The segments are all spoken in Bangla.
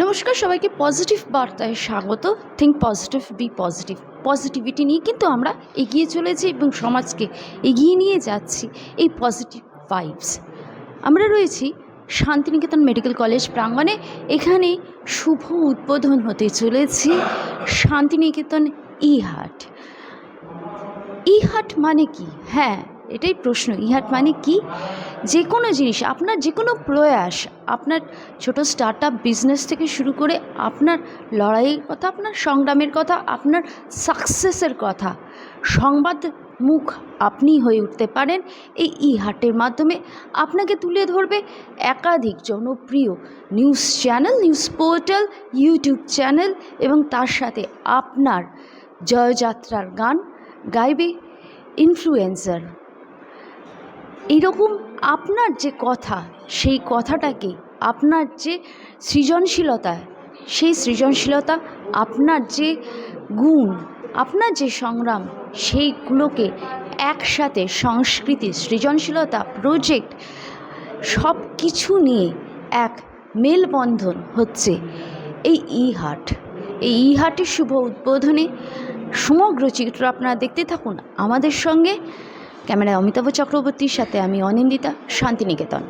নমস্কার, সবাইকে পজিটিভ বার্তায় স্বাগত। Think positive be positive positivity নিয়ে কিন্তু আমরা এগিয়ে চলেছি এবং সমাজকে এগিয়ে নিয়ে যাচ্ছি এই পজিটিভ ভাইবস আমরা রয়েছি শান্তিনিকেতন মেডিকেল কলেজ প্রাঙ্গণে। এখানে শুভ উদ্বোধন হতে চলেছে শান্তিনিকেতন ই হাট। ই হাট মানে কি? হ্যাঁ এটাই প্রশ্ন। ই হাট মানে কি? যে কোনো জিনিস, আপনার যে কোনো প্রয়াস, আপনার ছোট স্টার্ট আপ বিজনেস থেকে শুরু করে আপনার লড়াইয়ের কথা, আপনার সংগ্রামের কথা, আপনার সাকসেসের কথা, সংবাদ মুখ আপনি হয়ে উঠতে পারেন। এই ই হাটের মাধ্যমে আপনাকে তুলে ধরবে একাধিক জনপ্রিয় news channel news portal YouTube channel এবং তার সাথে আপনার জয়যাত্রার গান গাইবে ইনফ্লুয়েন্সার এরকম আপনার যে কথা, সেই কথাটাকে আপনার যে সৃজনশীলতা, সেই সৃজনশীলতা, আপনার যে গুণ, আপনার যে সংগ্রাম, সেইগুলোকে একসাথে সংস্কৃতি, সৃজনশীলতা প্রজেক্ট সব কিছু নিয়ে এক মেলবন্ধন হচ্ছে এই ই হাট এই ই হাটের শুভ উদ্বোধনে সমগ্র চিত্র আপনারা দেখতে থাকুন। আমাদের সঙ্গে ক্যামেরায় অমিতাভ চক্রবর্তীর সাথে আমি অনিন্দিতা শান্তিনিকেতন।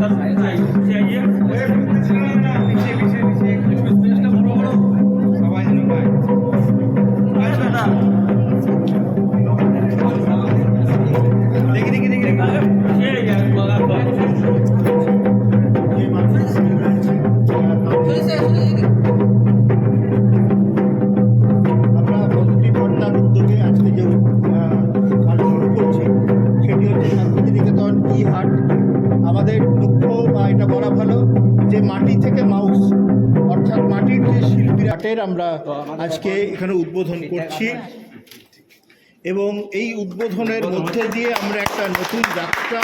कर रहे हैं উদ্বোধন করছি। এবং এই উদ্বোধনের মধ্যে দিয়ে আমরা একটা নতুন যাত্রা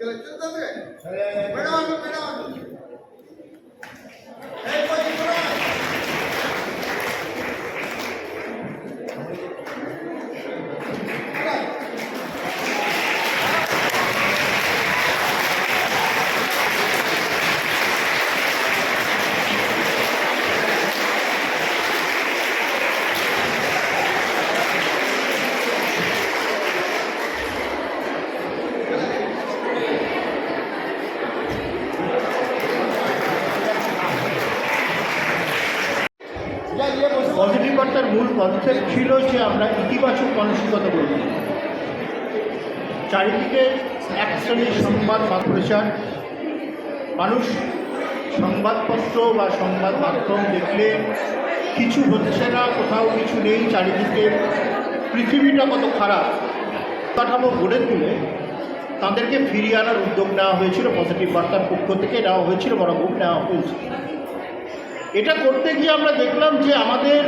చూద్దాం మేడం మేడం কিছু হচ্ছে না, কোথাও কিছু নেই, চারিদিকে পৃথিবীটা কত খারাপ। কাঠামো গড়ে তুলে তাদেরকে ফিরিয়ে আনার উদ্যোগ নেওয়া হয়েছিল পজিটিভ বার্তার পক্ষ থেকে নেওয়া হয়েছিল বড় মুখ নেওয়া হয়েছিল এটা করতে গিয়ে আমরা দেখলাম যে আমাদের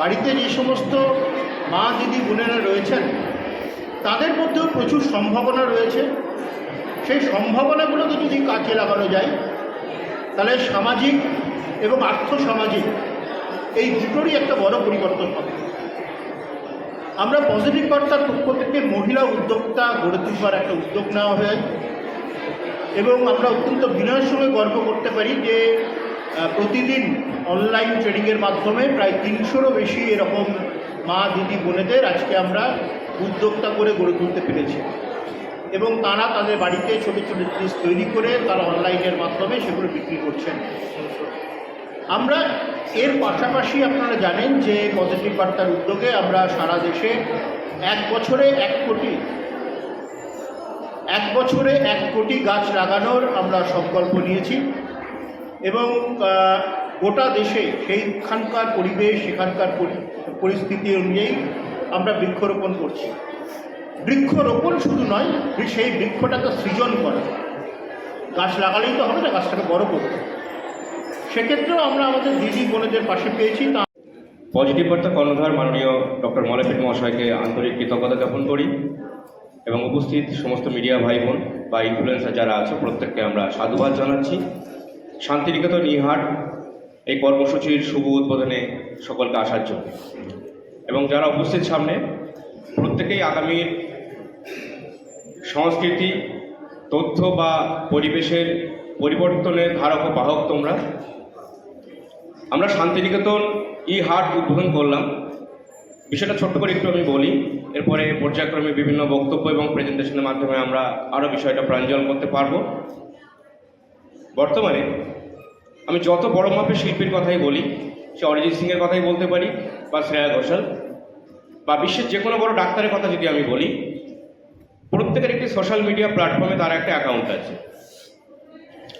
বাড়িতে যে সমস্ত মা দিদি বোনেরা রয়েছেন, তাদের মধ্যেও প্রচুর সম্ভাবনা রয়েছে। সেই সম্ভাবনাগুলোকে যদি কাজে লাগানো যায়, তাহলে সামাজিক এবং আর্থসামাজিক, এই দুটোরই একটা বড় পরিবর্তন হবে। আমরা পজিটিভ বার্তার পক্ষ থেকে মহিলা উদ্যোক্তা গড়ে তুলবার একটা উদ্যোগ নেওয়া হয় এবং আমরা অত্যন্ত বিনয়ের সঙ্গে গর্ব করতে পারি যে প্রতিদিন অনলাইন ট্রেডিংয়ের মাধ্যমে প্রায় তিনশোরও বেশি এরকম মা, দিদি, বোনেদের আজকে আমরা উদ্যোক্তা করে গড়ে তুলতে পেরেছি। এবং তারা তাদের বাড়িতে ছোটো ছোটো জিনিস তৈরি করে তারা অনলাইনের মাধ্যমে সেগুলো বিক্রি করছেন। আমরা এর পাশাপাশি আপনারা জানেন যে পজিটিভ বার্তার উদ্যোগে আমরা সারা দেশে এক বছরে এক কোটি, এক বছরে এক কোটি গাছ লাগানোর আমরা সংকল্প নিয়েছি এবং গোটা দেশে সেইখানকার পরিবেশ, সেখানকার পরি- পরিস্থিতি অনুযায়ী আমরা বৃক্ষরোপণ করছি বৃক্ষরোপণ শুধু নয়, সেই বৃক্ষটাকে সৃজন করা গাছ লাগালেই তো হবে না, গাছটাকে বড় করতে। সেক্ষেত্রেও আমরা আমাদের দিদি বোনেদের পাশে পেয়েছি, তা পজিটিভ বার্তা কর্ণধার মাননীয় ডক্টর মলেফিট মহাশয়কে আন্তরিক কৃতজ্ঞতা জ্ঞাপন করি এবং উপস্থিত সমস্ত মিডিয়া ভাই বোন বা ইনফ্লুয়েন্সার যারা আছে, প্রত্যেককে আমরা সাধুবাদ জানাচ্ছি। শান্তিনিকেতন ইহাট এই কর্মসূচির শুভ উদ্বোধনে সকলকে আসার জন্য। এবং যারা উপস্থিত সামনে, প্রত্যেকেই আগামীর সংস্কৃতি, তথ্য বা পরিবেশের পরিবর্তনের ধারক ও বাহক তোমরা। আমরা শান্তিনিকেতন ই হাট উদ্বোধন করলাম। বিষয়টা ছোট্ট করে একটু আমি বলি। এরপরে পর্যায়ক্রমে বিভিন্ন বক্তব্য এবং প্রেজেন্টেশনের মাধ্যমে আমরা আরও বিষয়টা প্রাঞ্জল করতে পারব। বর্তমানে আমি যত বড় মাপের শিল্পীর কথাই বলি, সে অরিজিৎ সিংয়ের কথাই বলতে পারি বা শ্রেয়া ঘোষাল বা বিশ্বের যে কোনো বড় ডাক্তারের কথা যদি আমি বলি, প্রত্যেকের একটি সোশ্যাল মিডিয়া প্ল্যাটফর্মে তার একটা অ্যাকাউন্ট আছে।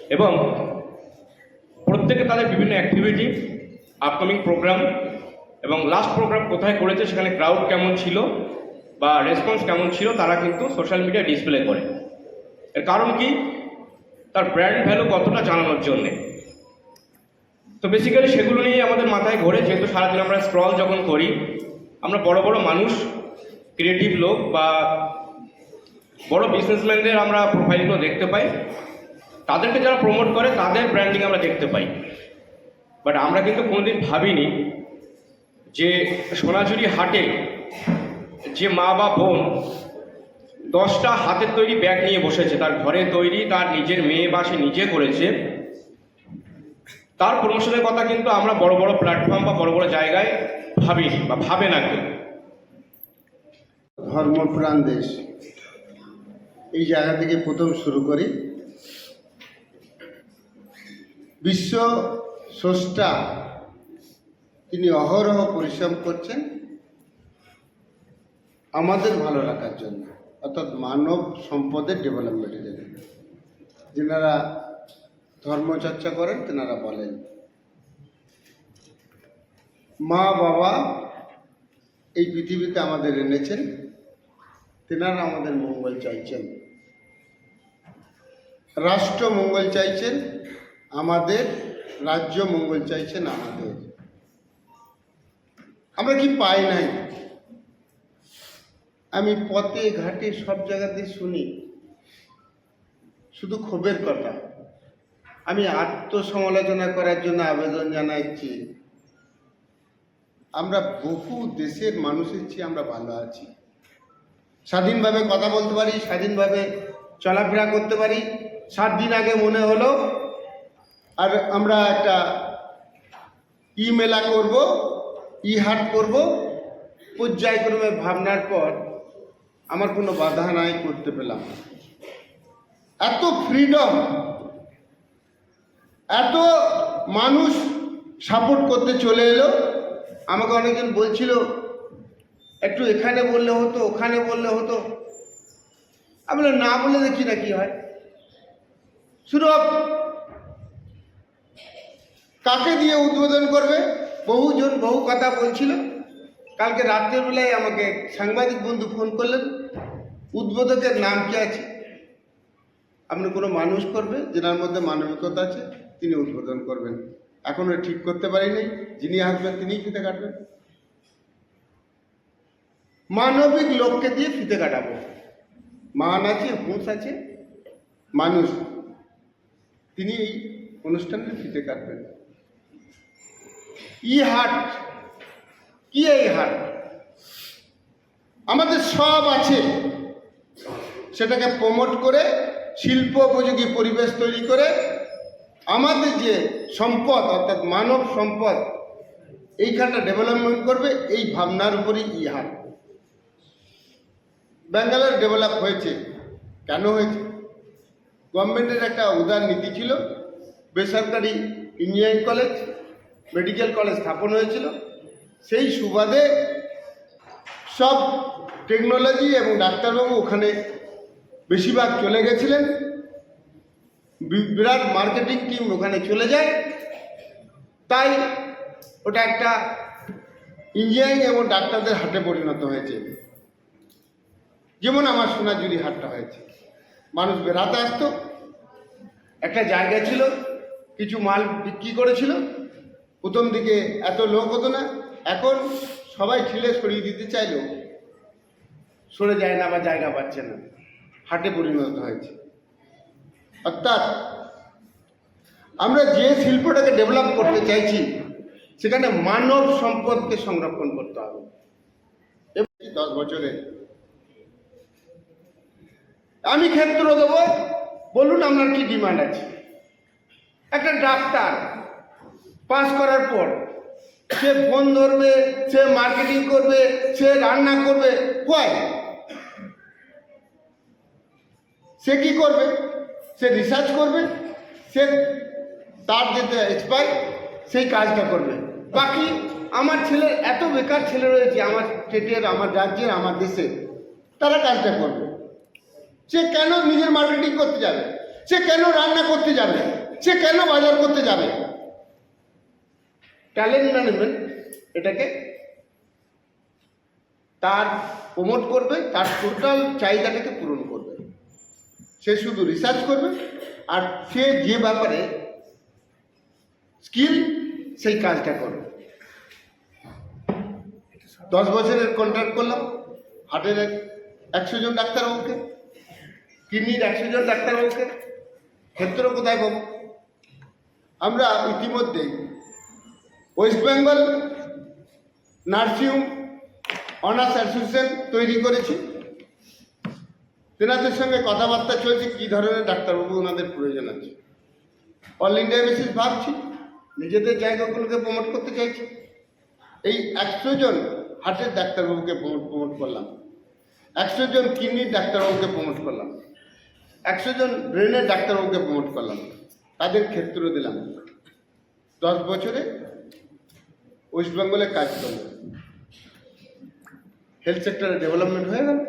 এবং প্রত্যেকে তাদের বিভিন্ন অ্যাক্টিভিটি আপকামিং প্রোগ্রাম এবং লাস্ট প্রোগ্রাম কোথায় করেছে, সেখানে ক্রাউড কেমন ছিল বা রেসপন্স কেমন ছিল, তারা কিন্তু সোশ্যাল মিডিয়া ডিসপ্লে করে। এর কারণ কি? তার ব্র্যান্ড ভ্যালু কতটা জানানোর জন্যে। তো বেসিক্যালি সেগুলো নিয়ে আমাদের মাথায় ঘোরে, যেহেতু সারাদিন আমরা স্ক্রল যখন করি, আমরা বড় বড় মানুষ ক্রিয়েটিভ লোক বা বড় বিজনেসম্যানদের আমরা প্রোফাইলগুলো দেখতে পাই। তাদেরকে যারা প্রমোট করে, তাদের ব্র্যান্ডিং আমরা দেখতে পাই। বাট আমরা কিন্তু কোনোদিন ভাবিনি যে সোনাঝুরি হাটে যে মা বা বোন দশটা হাতের তৈরি ব্যাগ নিয়ে বসেছে, তার ঘরে তৈরি, তার নিজের মেয়ে বা সে নিজে করেছে, তার প্রমোশনের কথা কিন্তু আমরা বড় বড় প্ল্যাটফর্ম বা বড় বড় জায়গায় ভাবিনি বা ভাবে না কেউ। ধর্মপ্রাণ দেশ। এই জায়গা থেকে প্রথম শুরু করি। বিশ্ব স্রষ্টা তিনি অহরহ পরিশ্রম করছেন আমাদের ভালো রাখার জন্য, অর্থাৎ মানব সম্পদের ডেভেলপমেন্টের জন্য। যেনারা ধর্মচর্চা করেন, তেনারা বলেন, মা বাবা এই পৃথিবীতে আমাদের এনেছেন, তেনারা আমাদের মঙ্গল চাইছেন। রাষ্ট্র মঙ্গল চাইছেন আমাদের রাজ্য মঙ্গল চাইছেন আমাদের। আমরা কি পাই নাই? আমি পথে, ঘাটে, সব জায়গাতে শুনি। শুধু ক্ষোভের কথা। আমি আত্মসমালোচনা করার জন্য আবেদন জানাচ্ছি আমরা বহু দেশের মানুষের চেয়ে আমরা ভালো আছি। স্বাধীনভাবে কথা বলতে পারি, স্বাধীনভাবে চলাফেরা করতে পারি। সাত দিন আগে মনে হলো আর আমরা একটা ই মেলা করব ই হাট করব। পর্যায়ক্রমে ভাবনার পর আমার কোনো বাধা নাই করতে পেলাম। এত ফ্রিডম এত মানুষ সাপোর্ট করতে চলে এলো। আমাকে অনেকজন বলছিল, একটু এখানে বললে হতো, ওখানে বললে হতো। আমি না বলে দেখি না কি হয়। শুরু কাকে দিয়ে উদ্বোধন করবে? বহুজন বহু কথা বলছিল। কালকে রাত্রের বেলায় আমাকে সাংবাদিক বন্ধু ফোন করলেন। উদ্বোধকের নাম কি আছে? আপনি কোনো মানুষ করবে? যেনার মধ্যে মানবিকতা আছে, তিনি উদ্বোধন করবেন। এখনও ঠিক করতে পারিনি। যিনি আসবেন, তিনিই ফিতে কাটবেন। মানবিক লোককে দিয়ে ফিতে কাটাবো। মান আছে, হুঁশ আছে, মানুষ। তিনি এই অনুষ্ঠানের ফিতে কাটবেন। ই হাট। কি এই হাট? আমাদের সব আছে। সেটাকে প্রমোট করে শিল্প উপযোগী পরিবেশ তৈরি করে আমাদের যে সম্পদ, অর্থাৎ মানব সম্পদ এইখানটা ডেভেলপমেন্ট করবে এই ভাবনার উপরই ই হাট। ব্যাঙ্গালোর ডেভেলপ হয়েছে। কেন হয়েছে? গভর্নমেন্টের একটা উদার নীতি ছিল, বেসরকারি ইঞ্জিনিয়ারিং কলেজ মেডিকেল কলেজ স্থাপন হয়েছিল। সেই সুবাদে সব টেকনোলজি এবং ডাক্তারবাবু ওখানে বেশিরভাগ চলে গেছিলেন। বিরাট মার্কেটিং টিম ওখানে চলে যায়। তাই ওটা একটা ইঞ্জিনিয়ারিং এবং ডাক্তারদের হাটে পরিণত হয়েছে। যেমন আমার সোনাঝুরি হাটটা হয়েছে। মানুষ বেড়াতে আসতো। একটা জায়গা ছিল, কিছু মাল বিক্রি করেছিল। প্রথম দিকে এত লোক হতো না, এখন সবাই ঠেলে সরিয়ে দিতে চাইলেও সরে যায় না বা জায়গা পাচ্ছে না, হাটে পরিণত হয়েছে। অর্থাৎ আমরা যে শিল্পটাকে ডেভেলপ করতে চাইছি, সেখানে মানব সম্পদকে সংরক্ষণ করতে হবে। এবং দশ বছরে আমি ক্ষেত্র দেবো, বলুন আপনার কি ডিমান্ড আছে? একটা ডাক্তার পাস করার পর সে ফোন ধরবে, সে মার্কেটিং করবে, সে রান্না করবে। কয় সে কি করবে? সে রিসার্চ করবে, সে তার যেটা এক্সপার্ট সেই কাজটা করবে। বাকি আমার ছেলের এত বেকার ছেলে রয়েছে, আমার স্টেটের আমার রাজ্যের, আমার দেশে, তারা কাজটা করবে। সে কেন নিজের মার্কেটিং করতে যাবে? সে কেন রান্না করতে যাবে? সে কেন বাজার করতে যাবে? ট্যালেন্ট ম্যানেজমেন্ট এটাকে তার প্রমোট করবে, তার টোটাল চাহিদাটাকে পূরণ করবে। সে শুধু রিসার্চ করবে আর সে যে ব্যাপারে স্কিল সেই কাজটা করবে। দশ বছরের কন্ট্রাক্ট করলাম হার্টের একশো জন ডাক্তার ডাক্তারবাবুকে, কিডনির একশো জন ডাক্তার ডাক্তারবাবুকে, ক্ষেত্র কোথায় পাবো? আমরা ইতিমধ্যে West Bengal nursing honours association তৈরি করেছি। তেনাদের সঙ্গে কথাবার্তা চলছে, কী ধরনের ডাক্তারবাবু ওনাদের প্রয়োজন আছে। অল ইন্ডিয়া বেসিস ভাবছি, নিজেদের জায়গাগুলোকে প্রমোট করতে চাইছি। এই একশো জন হার্টের ডাক্তারবাবুকে প্রমোট প্রমোট করলাম। একশো জন কিডনির ডাক্তারবাবুকে প্রমোট করলাম। একশো জন ব্রেনের ডাক্তারবাবুকে প্রমোট করলাম। তাদের ক্ষেত্র দিলাম। দশ বছরে ওয়েস্ট বেঙ্গলে কাজ করবে। হেলথ সেক্টরে ডেভেলপমেন্ট হয়ে গেল।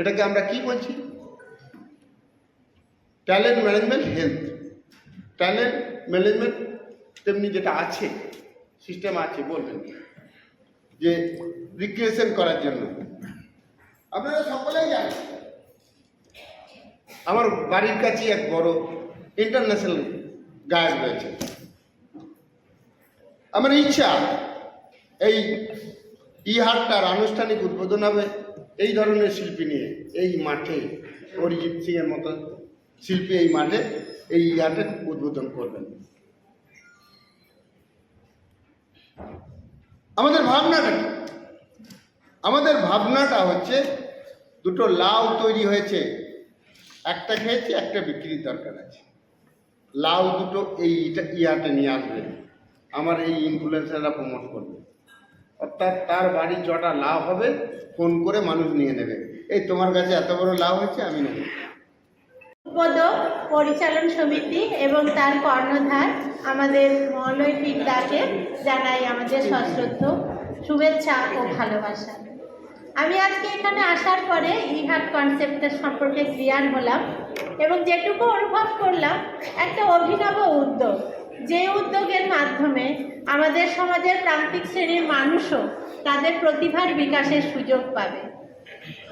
এটাকে আমরা কি বলছি? Talent management health talent management তেমনি যেটা আছে সিস্টেম আছে, বলবেন। যে রিক্রিয়েশন করার জন্য। আপনারা সকলেই জানেন, আমার বাড়ির কাছে এক বড় ইন্টারন্যাশনাল গায়ক রয়েছে। আমার ইচ্ছা, এই ই হাটটার আনুষ্ঠানিক উদ্বোধন হবে এই ধরনের শিল্পী নিয়ে, এই মাঠে অরিজিৎ সিংয়ের মতো শিল্পী এই মাঠে এই ইয়ার্ডে উদ্বোধন করবেন। আমাদের ভাবনাটা কি? আমাদের ভাবনাটা হচ্ছে দুটো লাউ তৈরি হয়েছে, একটা খেয়েছি, একটা বিক্রির দরকার আছে। লাউ দুটো এই ইয়াতে নিয়ে আসবে আমার এই ইনফ্লুয়েন্সাররা প্রমোট করবে। অর্থাৎ তার বাড়ি যটা লাভ হবে, ফোন করে মানুষ নিয়ে নেবে। এই তোমার কাছে এত বড় লাভ হচ্ছে আমি নেব। পদক পরিচালন সমিতি এবং তার কর্ণধার আমাদের মলয় পিতাকে জানাই আমাদের সশ্রদ্ধ শুভেচ্ছা ও ভালোবাসা। আমি আজকে এখানে আসার পরে ইহাট কনসেপ্টের সম্পর্কে ক্লিয়ার হলাম এবং যেটুকু অনুভব করলাম, একটা অভিনব উদ্যোগ। যে উদ্যোগের মাধ্যমে আমাদের সমাজের প্রান্তিক শ্রেণির মানুষও তাদের প্রতিভার বিকাশের সুযোগ পাবে।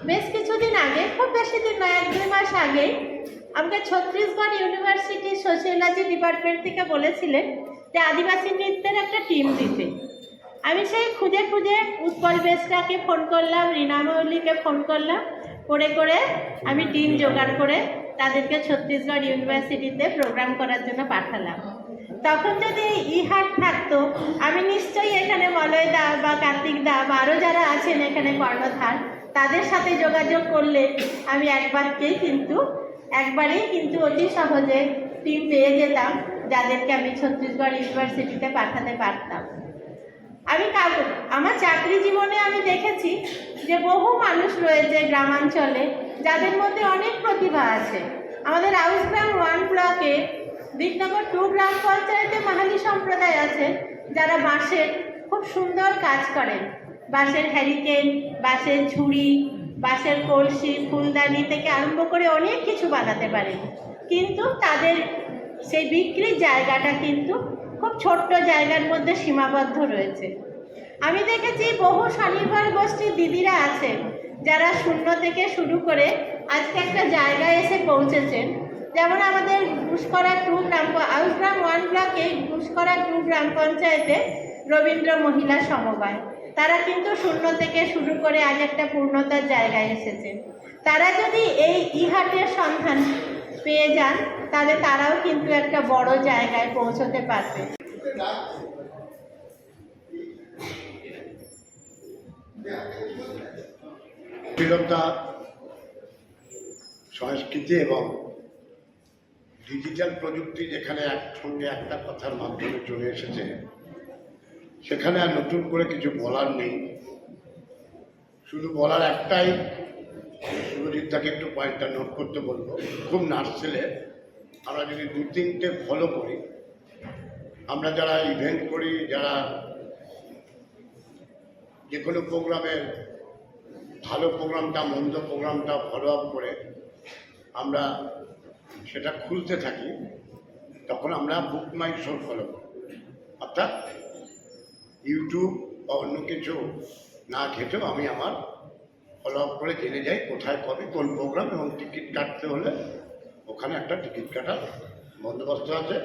বেশ কিছুদিন আগে, খুব বেশি দিন নয়, এক দুই মাস আগে আমাকে ছত্তিশগড় ইউনিভার্সিটি সোশিয়োলজি ডিপার্টমেন্ট থেকে বলেছিলেন যে আদিবাসী নৃত্যের একটা টিম দিতে। আমি সেই খুঁজে খুঁজে উৎপল বেসরাকে ফোন করলাম, রীনা মৌলিকে ফোন করলাম, করে করে আমি টিম জোগাড় করে তাদেরকে ছত্তিশগড় ইউনিভার্সিটিতে প্রোগ্রাম করার জন্য পাঠালাম। তখন যদি ইহাট থাকতো, আমি নিশ্চয়ই এখানে মলয় দা বা কার্তিক দা বা আরও যারা আছেন এখানে কর্ণধার, তাদের সাথে যোগাযোগ করলে আমি একবারকেই কিন্তু, একবারেই কিন্তু অতি সহজে টিম পেয়ে যেতাম, যাদেরকে আমি ছত্তিশগড় ইউনিভার্সিটিতে পাঠাতে পারতাম। আমি কাজ আমার চাকরি জীবনে আমি দেখেছি যে বহু মানুষ রয়েছে গ্রামাঞ্চলে, যাদের মধ্যে অনেক প্রতিভা আছে। আমাদের আউসগ্রাম ওয়ান ব্লকে দিকনগর টু গ্রাম পঞ্চায়েতে মাহালি সম্প্রদায় আছে, যারা বাঁশের খুব সুন্দর কাজ করেন। বাঁশের হ্যারিকেন বাঁশের ঝুড়ি বাঁশের কলসি, ফুলদানি থেকে আরম্ভ করে অনেক কিছু বানাতে পারে কিন্তু তাদের সেই বিক্রির জায়গাটা কিন্তু খুব ছোট্ট জায়গার মধ্যে সীমাবদ্ধ রয়েছে। আমি দেখেছি বহু স্বনির্ভর গোষ্ঠীর দিদিরা আছেন, যারা শূন্য থেকে শুরু করে আজকে একটা জায়গায় এসে পৌঁছেছেন। যেমন আমাদের ঘুষকরা টু গ্রাম আউসগ্রাম ওয়ান ব্লকে ঘুষকরা টু গ্রাম পঞ্চায়েতে রবীন্দ্র মহিলা সমবায়। তারা কিন্তু শূন্য থেকে শুরু করে আজ একটা পূর্ণতার জায়গায় এসেছেন তারা যদি এই ইহাটের সন্ধান পেয়ে যান, তাহলে তারাও কিন্তু একটা বড় জায়গায় পৌঁছতে পারবে। সংস্কৃতি এবং ডিজিটাল প্রযুক্তি যেখানে একসঙ্গে একটা কথার মাধ্যমে চলে এসেছে, সেখানে আর নতুন করে কিছু বলার নেই। শুধু বলার একটাই সুরজিৎদাকে একটু পয়েন্টটা নোট করতে বলব। খুব নার্স ছেলে আমরা যদি দু তিনটে ফলো করি, আমরা যারা ইভেন্ট করি, যারা যে কোনো প্রোগ্রামের ভালো প্রোগ্রামটা মন্দ প্রোগ্রামটা ফলো আপ করে, আমরা সেটা খুলতে থাকি, তখন আমরা বুক মাই শো ফলো অর্থাৎ ইউটিউব বা অন্য কিছু না খেতেও আমি আমার ফলো আপ করে জেনে যাই কোথায় কবে কোন প্রোগ্রাম এবং টিকিট কাটতে হলে ওখানে একটা টিকিট কাটার বন্দোবস্ত আছে,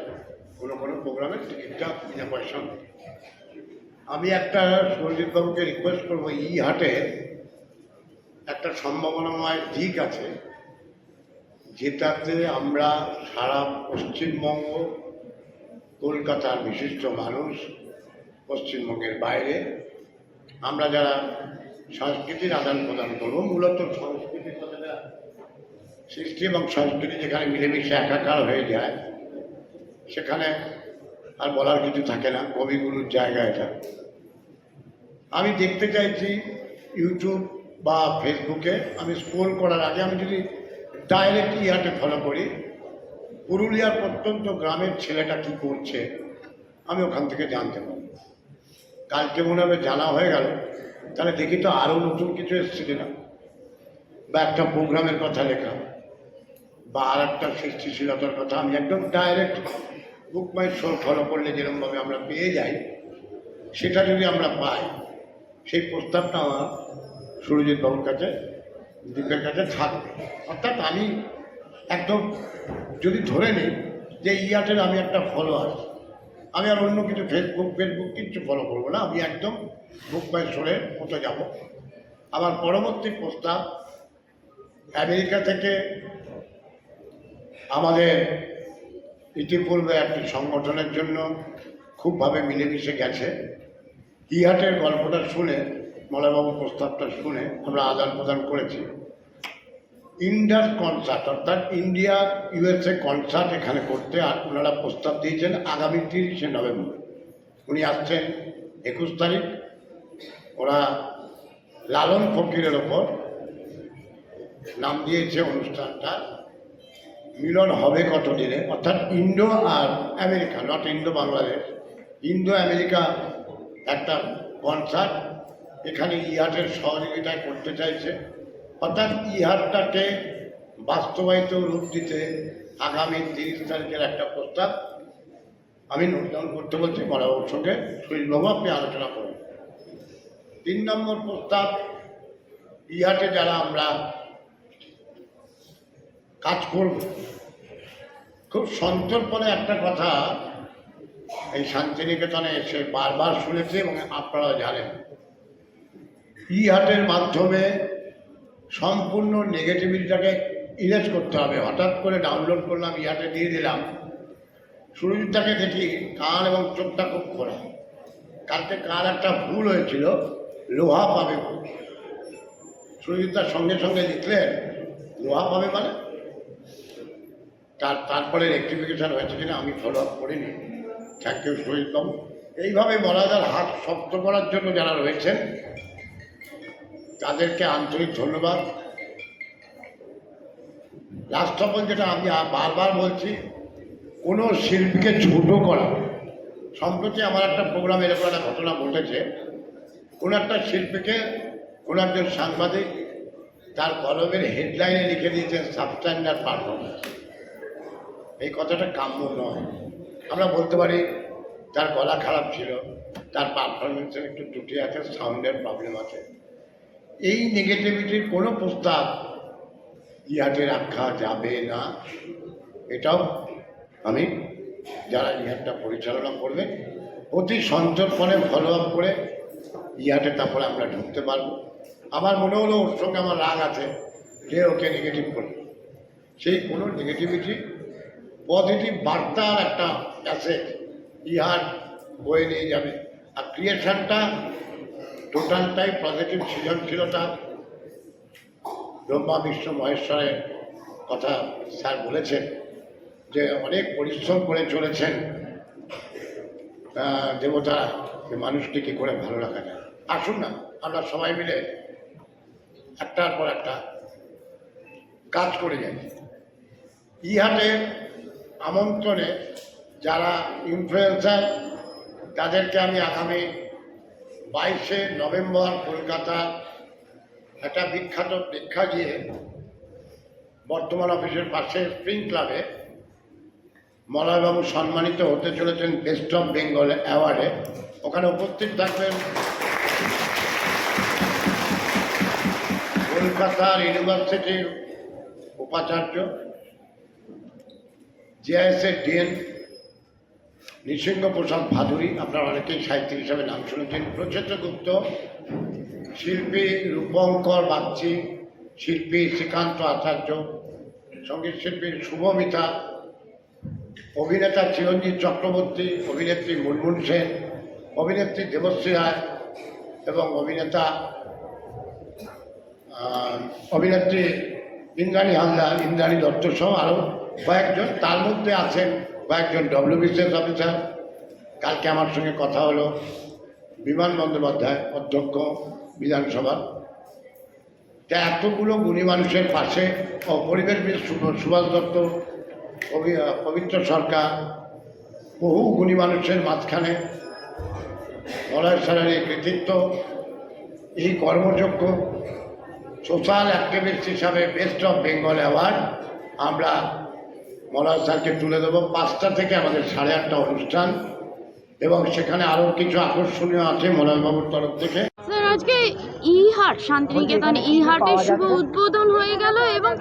কোনো কোনো প্রোগ্রামের টিকিটটা বিনা পয়সা নেই। আমি একটা সঞ্জিতবাবুকে রিকোয়েস্ট করব ই হাটে একটা সম্ভাবনাময় দিক আছে যেটাতে আমরা সারা পশ্চিমবঙ্গ, কলকাতার বিশিষ্ট মানুষ, পশ্চিমবঙ্গের বাইরে, আমরা যারা সংস্কৃতির আদান প্রদান করব, মূলত সংস্কৃতির সৃষ্টি এবং সংস্কৃতি যেখানে মিলেমিশে একাকার হয়ে যায়, সেখানে আর বলার কিছু থাকে না, কবিগুরুর জায়গা এটা। আমি দেখতে চাইছি ইউটিউব বা ফেসবুকে, আমি স্ক্রোল করার আগে আমি যদি ডাইরেক্ট ইহাটে ফলো করি পুরুলিয়ার প্রত্যন্ত গ্রামের ছেলেটা কি করছে, আমি ওখান থেকে জানতে পারি কালকে মনে হবে জানা হয়ে গেল, তাহলে দেখি তো আরও নতুন কিছু এসছে কিনা। বা একটা প্রোগ্রামের কথা লেখা, বা আর একটা সৃষ্টিশীলতার কথা। আমি একদম direct book my show follow করলে যেরকমভাবে আমরা পেয়ে যাই, সেটা যদি আমরা পাই, সেই প্রস্তাবটা আমার সুরজিৎ বাবুর কাছে দীপের কাছে থাকবে। অর্থাৎ আমি একদম যদি ধরে নিই যে ইয়াটের আমি একটা ফলোয়ার আমি আর অন্য কিছু ফেসবুক ফেসবুক কিচ্ছু ফলো করব না। আমি একদম বুক বাই শোরের মতো যাব। আমার পরবর্তী প্রস্তাব, আমেরিকা থেকে আমাদের ইতিপূর্বে একটি সংগঠনের জন্য খুবভাবে মিলেমিশে গেছে। ইহাটের গল্পটা শুনে মলয়বাবু প্রস্তাবটা শুনে আমরা আদান প্রদান করেছি। ইন্ডাস কনসার্ট, অর্থাৎ ইন্ডিয়া, ইউএসএ কনসার্ট এখানে করতে আর ওনারা প্রস্তাব দিয়েছেন আগামী তিরিশে নভেম্বর। উনি আসছেন একুশ তারিখ। ওরা লালন ফকিরের ওপর নাম দিয়েছে অনুষ্ঠানটা। মিলন হবে কত দিনে অর্থাৎ Indo R America, not Indo Bangladesh. Indo America একটা কনসার্ট এখানে ইহাটের সহযোগিতায় করতে চাইছে। অর্থাৎ ইহাটটাকে বাস্তবায়িত রূপ দিতে আগামী তিরিশ তারিখের একটা প্রস্তাব আমি নোট করতে বলছি, বরাবর সঙ্গে। সুনীলবাবু আপনি আলোচনা করুন। তিন নম্বর প্রস্তাব ইহাটে যারা আমরা কাজ করব, খুব সন্তর্পণে একটা কথা এই শান্তিনিকেতনে এসে বারবার শুনেছি এবং আপনারাও জানেন। ই হাটের মাধ্যমে সম্পূর্ণ নেগেটিভিটিটাকে ইরেজ করতে হবে। হঠাৎ করে ডাউনলোড করলাম ই হাটে দিয়ে দিলাম। সুরজিৎটাকে দেখি কান এবং চোখটা খুব খোলা। কালকে কার একটা ভুল হয়েছিল, লোহা পাবে সুরজিৎদার সঙ্গে সঙ্গে লিখলেন, লোহা পাবে মানে? তার তারপরে রেক্টিফিকেশান হয়েছে কিনা আমি ফলো আপ করিনি। থ্যাংক ইউ সুরজিৎবাবু এইভাবে বলাদার হাত শক্ত করার জন্য যারা রয়েছেন তাদেরকে আন্তরিক ধন্যবাদ। অল যেটা আমি বারবার বলছি, কোনো শিল্পীকে ছোটো করা। সম্প্রতি আমার একটা প্রোগ্রাম এরকম একটা ঘটনা ঘটেছে। কোনো একটা শিল্পীকে কোনো একজন সাংবাদিক তার কলমের হেডলাইনে লিখে দিয়েছেন সাবস্ট্যান্ডার্ড পারফরমেন্স এই কথাটা কাম্য নয়। আমরা বলতে পারি, তার গলা খারাপ ছিল, তার পারফরমেন্সের একটু ত্রুটি আছে সাউন্ডের প্রবলেম আছে। এই নেগেটিভিটির কোনো প্রস্তাব ইহাতে রাখা যাবে না। এটাও আমি যারা ইহারটা পরিচালনা করবে অতি সন্তর্পণে ফলো আপ করে ইহাটে তারপরে আমরা ঢুকতে পারব। আমার মনে হলো ওর সঙ্গে আমার রাগ আছে যে ওকে নেগেটিভ করবে সেই কোনো নেগেটিভিটি পজিটিভ বার্তার একটা অ্যাসেট ইহার বয়ে নিয়ে যাবে। আর ক্রিয়েশনটা টোটালটাই পজিটিভ সৃজনশীলতা। ব্রহ্মা বিষ্ণু মহেশ্বরের কথা স্যার বলেছেন যে অনেক পরিশ্রম করে চলেছেন। আহ, দেবতারা যে মানুষকে কী করে ভালো রাখা যায়। আসুন না আমরা সবাই মিলে একটার পর একটা কাজ করে যাই। ইহাটে আমন্ত্রণে যারা ইনফ্লুয়েন্সার তাদেরকে আমি আগামী বাইশে নভেম্বর কলকাতা একটা বিখ্যাত প্রেক্ষা গিয়ে বর্তমান অফিসের পাশে স্প্রিং ক্লাবে মলয়বাবু সম্মানিত হতে চলেছেন বেস্ট অফ বেঙ্গল অ্যাওয়ার্ডে। ওখানে উপস্থিত থাকবেন কলকাতার ইউনিভার্সিটির উপাচার্য জেআইএসের ডিএন নৃসিংহ প্রসাদ ভাদুরী, আপনারা অনেকেই সাহিত্যিক হিসাবে নাম শুনেছেন, প্রচেত্র গুপ্ত, শিল্পী রূপঙ্কর বাগচি, শিল্পী শ্রীকান্ত আচার্য, সংগীত শিল্পী শুভমিতা, অভিনেতা চিরঞ্জিত চক্রবর্তী, অভিনেত্রী মুনমুন সেন, অভিনেত্রী দেবশ্রী রায় এবং অভিনেতা অভিনেত্রী ইন্দ্রাণী হালদার, ইন্দ্রাণী দত্ত সহ আরও কয়েকজন। তার মধ্যে আছেন কয়েকজন ডব্লিউবিসিএস অফিসার। কালকে আমার সঙ্গে কথা হলো বিমান বন্দ্যোপাধ্যায় অধ্যক্ষ বিধানসভার। তা এতগুলো গুণী মানুষের পাশে ও পরিবেশবিদ সু- সুভাষ দত্ত পবিত্র সরকার, বহু গুণী মানুষের মাঝখানে মলয় স্যারের এই কৃতিত্ব, এই কর্মযোগ্য সোশ্যাল অ্যাক্টিভিস্ট হিসাবে বেস্ট অফ বেঙ্গল অ্যাওয়ার্ড আমরা মলয় স্যারকে তুলে দেবো। পাঁচটা থেকে আমাদের সাড়ে আটটা অনুষ্ঠান এবং সেখানে আরও কিছু আকর্ষণীয় আছে মলয়বাবুর তরফ থেকে। আজকে ই হাট শান্তিনিকেতন ই হাটের শুভ উদ্বোধন হয়ে গেল এবং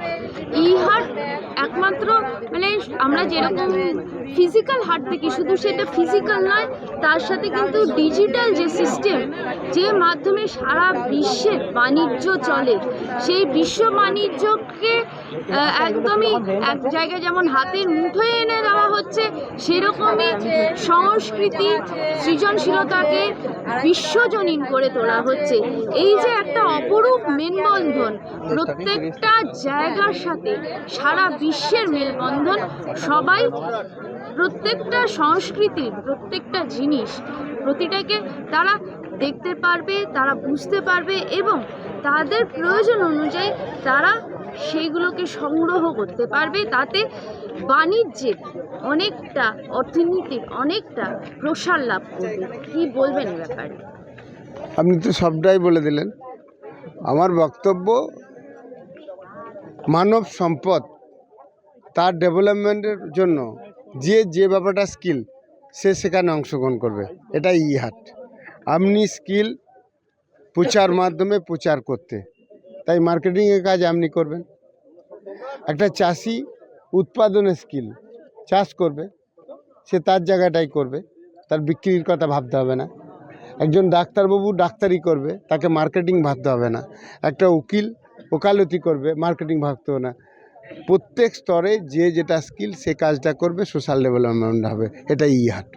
ই হাট একমাত্র মানে আমরা যেরকম ফিজিক্যাল হাট থেকে শুধু সেটা ফিজিক্যাল নয় তার সাথে কিন্তু ডিজিটাল যে সিস্টেম যে মাধ্যমে সারা বিশ্বের বাণিজ্য চলে সেই বিশ্ব বাণিজ্যকে একদমই এক জায়গায় যেমন হাতের মুঠোয় এনে দেওয়া হচ্ছে সেরকমই সংস্কৃতি সৃজনশীলতাকে বিশ্বজনীন করে তোলা হচ্ছে। এই যে একটা অপরূপ মেলবন্ধন, প্রত্যেকটা জায়গার সাথে সারা বিশ্বের মেলবন্ধন, সবাই প্রত্যেকটা সংস্কৃতির প্রত্যেকটা জিনিস, প্রতিটাকে তারা দেখতে পারবে, তারা বুঝতে পারবে এবং তাদের প্রয়োজন অনুযায়ী তারা সেইগুলোকে সংগ্রহ করতে পারবে। তাতে বাণিজ্যের অনেকটা অর্থনীতির অনেকটা প্রসার লাভ করবে। কি বলবেন ব্যাপারে? আপনি তো সবটাই বলে দিলেন। আমার বক্তব্য মানব সম্পদ তার ডেভেলপমেন্টের জন্য যে যে ব্যাপারটা স্কিল, সে সেখানে অংশগ্রহণ করবে। এটাই ই হাট। আপনি স্কিল প্রচার মাধ্যমে প্রচার করতে। তাই মার্কেটিংয়ের কাজ আপনি করবেন। একটা চাষি উৎপাদনের স্কিল, চাষ করবে, সে তার জায়গাটাই করবে। তার বিক্রির কথা ভাবতে হবে না। একজন ডাক্তারবাবু ডাক্তারি করবে, তাকে মার্কেটিং ভাবতে হবে না। একটা উকিল ওকালতি করবে মার্কেটিং ভাবতে হবে না। প্রত্যেক স্তরে যে যেটা স্কিল সে কাজটা করবে সোশ্যাল ডেভেলপমেন্ট হবে এটা ই হাট।